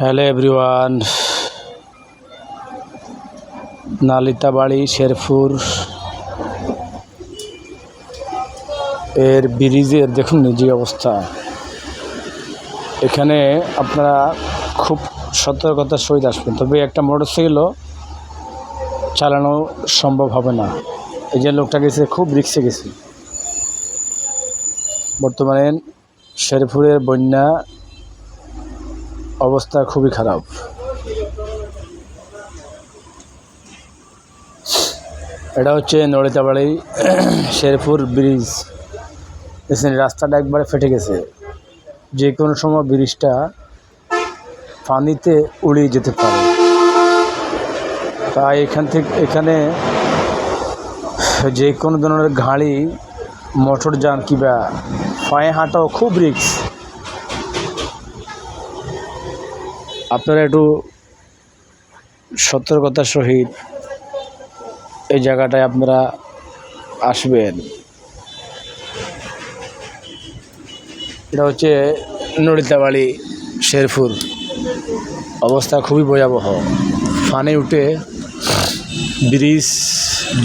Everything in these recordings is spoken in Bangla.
Hello everyone Nalitabari Sherpur. এর ব্রিজের দেখুন যে অবস্থা। এখানে আপনারা খুব সতর্কতার সহিত আসবেন, তবে একটা মোটরসাইকেলও চালানো সম্ভব হবে না। এই যে লোকটা গেছে, খুব রিক্সে গেছে। বর্তমানে শেরপুরের বন্যা অবস্থা খুবই খারাপ। এটা হচ্ছে নড়িতাবাড়ি শেরপুর ব্রিজ। এখানে রাস্তাটা একবারে ফেটে গেছে। যে কোনো সময় ব্রিজটা পানিতে উড়িয়ে যেতে পারে। তাই এখান থেকে, এখানে যে কোনো ধরনের গাড়ি, মোটর যান কিংবা পায়ে হাঁটাও খুব রিক্স আপনারা একটু সতর্কতার সহিত এই জায়গাটায় আপনারা আসবেন। এটা হচ্ছে নড়িতাবাড়ি শেরপুর। অবস্থা খুবই ভয়াবহ। পানি উঠে ব্রিজ,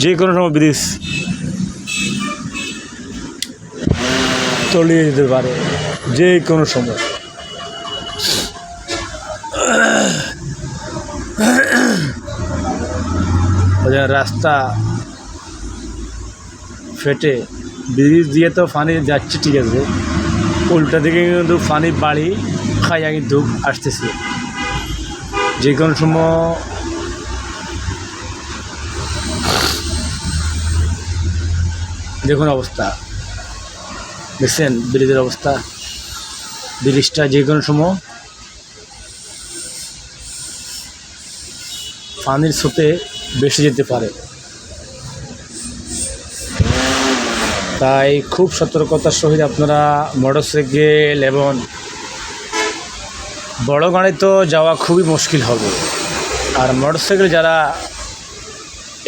যে কোনো সময় ব্রিজ তলিয়ে যেতে পারে, যে কোনো সময়। রাস্তা ফেটে, ব্রিজ দিয়ে তো পানি যাচ্ছে, ঠিক আছে। উল্টা দিকে কিন্তু পানি বাড়ি খাইয়া কিন্তু আসতেছে। যে কোনো সময় দেখুন অবস্থা। দেখছেন ব্রিজের অবস্থা? ব্রিজটা যে কোনো সময় পানির স্রোতে বেসে যেতে পারে। তাই খুব সতর্কতার সহিত আপনারা মোটরসাইকেল এবং বড় গাড়ি তো যাওয়া খুবই মুশকিল হবে। আর মোটরসাইকেল যারা,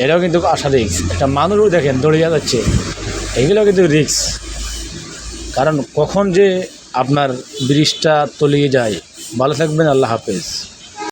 এরাও কিন্তু আসা রিক্স একটা মানুষও দেখেন দৌড়িয়ে যাচ্ছে। এগুলো কিন্তু রিক্স কারণ কখন যে আপনার ব্রিজটা তলিয়ে যায়। ভালো থাকবেন, আল্লাহ হাফেজ।